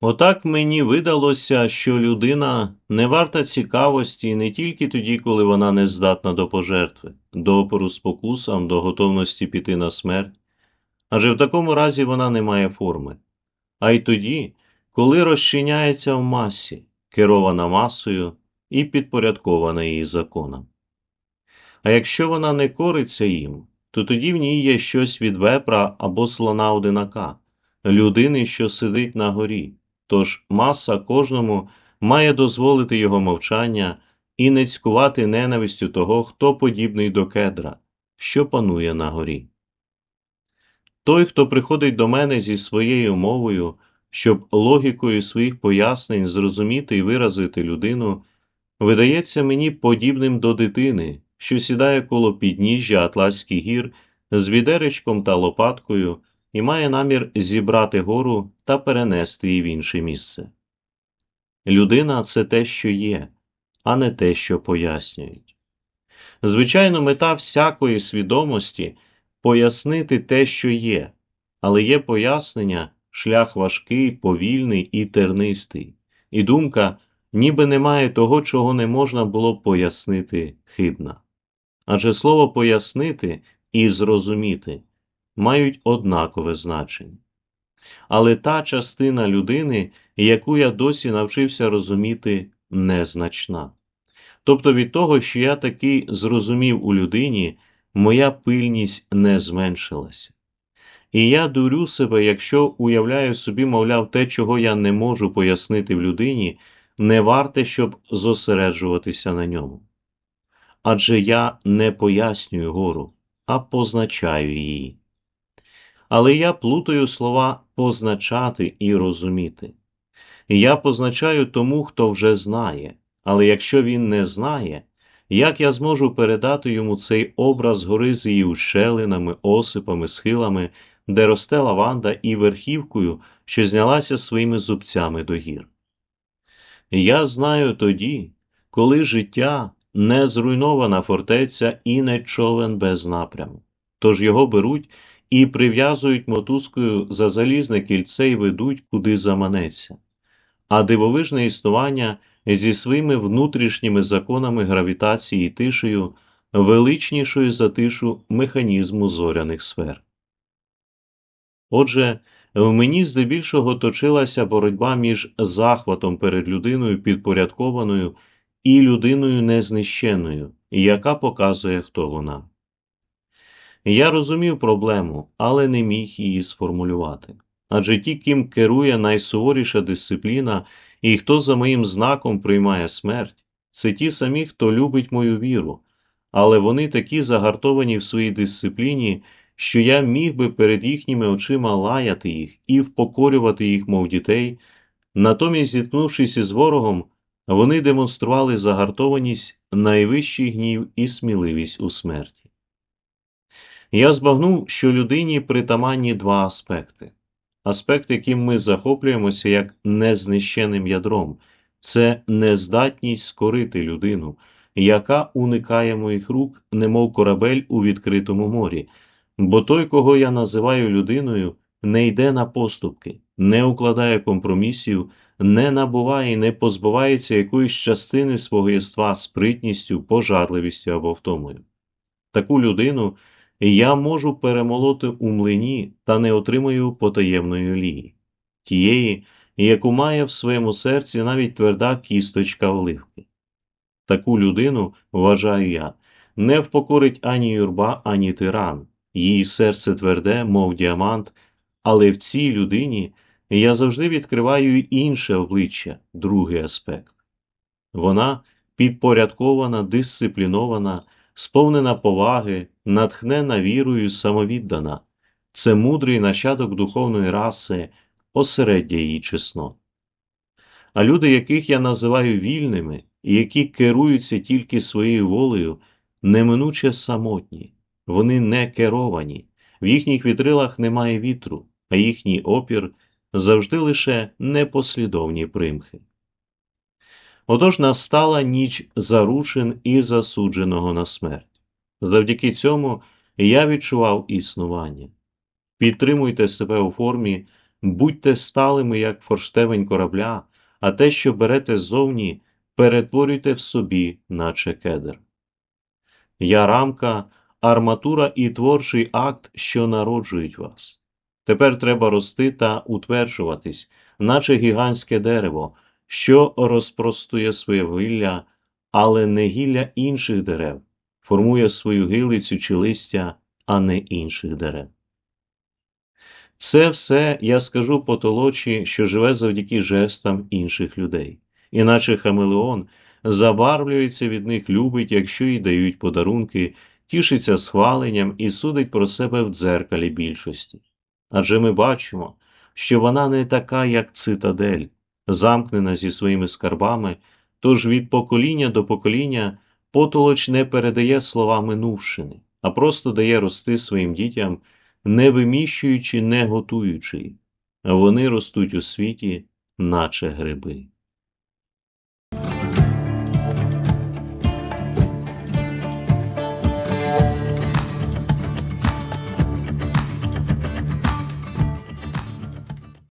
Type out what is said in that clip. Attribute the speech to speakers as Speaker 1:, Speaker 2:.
Speaker 1: Отак мені видалося, що людина не варта цікавості не тільки тоді, коли вона не здатна до пожертви, до опору спокусам, до готовності піти на смерть, адже в такому разі вона не має форми, а й тоді, коли розчиняється в масі, керована масою і підпорядкована її законам. А якщо вона не кориться їм, то тоді в ній є щось від вепра або слона одинака, людини, що сидить на горі. Тож маса кожному має дозволити його мовчання і не цькувати ненавистю того, хто подібний до кедра, що панує на горі. Той, хто приходить до мене зі своєю мовою, щоб логікою своїх пояснень зрозуміти і виразити людину, видається мені подібним до дитини, що сідає коло підніжжя Атласських гір з відеречком та лопаткою і має намір зібрати гору та перенести її в інше місце. Людина це те, що є, а не те, що пояснюють. Звичайно, мета всякої свідомості пояснити те, що є, але є пояснення, шлях важкий, повільний і тернистий, і думка, ніби немає того, чого не можна було пояснити хибна. Адже слово пояснити і зрозуміти мають однакове значення. Але та частина людини, яку я досі навчився розуміти, незначна. Тобто від того, що я таки зрозумів у людині, моя пильність не зменшилася. І я дурю себе, якщо уявляю собі, мовляв, те, чого я не можу пояснити в людині, не варте, щоб зосереджуватися на ньому. Адже я не пояснюю гору, а позначаю її але я плутаю слова позначати і розуміти. Я позначаю тому, хто вже знає, але якщо він не знає, як я зможу передати йому цей образ гори з її ущелинами, осипами, схилами, де росте лаванда і верхівкою, що знялася своїми зубцями до гір? Я знаю тоді, коли життя не зруйнована фортеця і не човен без напряму, тож його беруть і прив'язують мотузкою за залізне кільце і ведуть, куди заманеться, а дивовижне існування зі своїми внутрішніми законами гравітації і тишею величнішою за тишу механізму зоряних сфер. Отже, в мені здебільшого точилася боротьба між захватом перед людиною підпорядкованою і людиною незнищеною, яка показує, хто вона. Я розумів проблему, але не міг її сформулювати. Адже ті, ким керує найсуворіша дисципліна і хто за моїм знаком приймає смерть, це ті самі, хто любить мою віру, але вони такі загартовані в своїй дисципліні, що я міг би перед їхніми очима лаяти їх і впокорювати їх, мов дітей. Натомість, зіткнувшись із ворогом, вони демонстрували загартованість, найвищий гнів і сміливість у смерті. Я збагнув, що людині притаманні два аспекти. Аспект, яким ми захоплюємося як незнищеним ядром, це нездатність скорити людину, яка уникає моїх рук, немов корабель у відкритому морі, бо той, кого я називаю людиною, не йде на поступки, не укладає компромісів, не набуває і не позбувається якоїсь частини свого єства спритністю, пожарливістю або втомою. Таку людину я можу перемолоти у млині та не отримую потаємної олії, тієї, яку має в своєму серці навіть тверда кісточка оливки. Таку людину, вважаю я, не впокорить ані юрба, ані тиран, її серце тверде, мов діамант, але в цій людині я завжди відкриваю інше обличчя, другий аспект. Вона підпорядкована, дисциплінована сповнена поваги, натхнена вірою, самовіддана, це мудрий нащадок духовної раси, осереддя її чеснот. А люди, яких я називаю вільними і які керуються тільки своєю волею, неминуче самотні, вони не керовані, в їхніх вітрилах немає вітру, а їхній опір завжди лише непослідовні примхи. Отож настала ніч заручин і засудженого на смерть. Завдяки цьому я відчував існування. Підтримуйте себе у формі, будьте сталими, як форштевень корабля, а те, що берете ззовні, перетворюйте в собі, наче кедр. Я рамка, арматура і творчий акт, що народжують вас. Тепер треба рости та утверджуватись, наче гігантське дерево, що розпростує своє вилля, але не гілля інших дерев, формує свою гилицю чи листя, а не інших дерев. Це все я скажу по толочі, що живе завдяки жестам інших людей, іначе хамелеон забарвлюється від них, любить, якщо їй дають подарунки, тішиться схваленням і судить про себе в дзеркалі більшості. Адже ми бачимо, що вона не така, як цитадель, замкнена зі своїми скарбами, тож від покоління до покоління потолоч не передає слова минувшини, а просто дає рости своїм дітям, не виміщуючи, не готуючи. Вони ростуть у світі, наче гриби.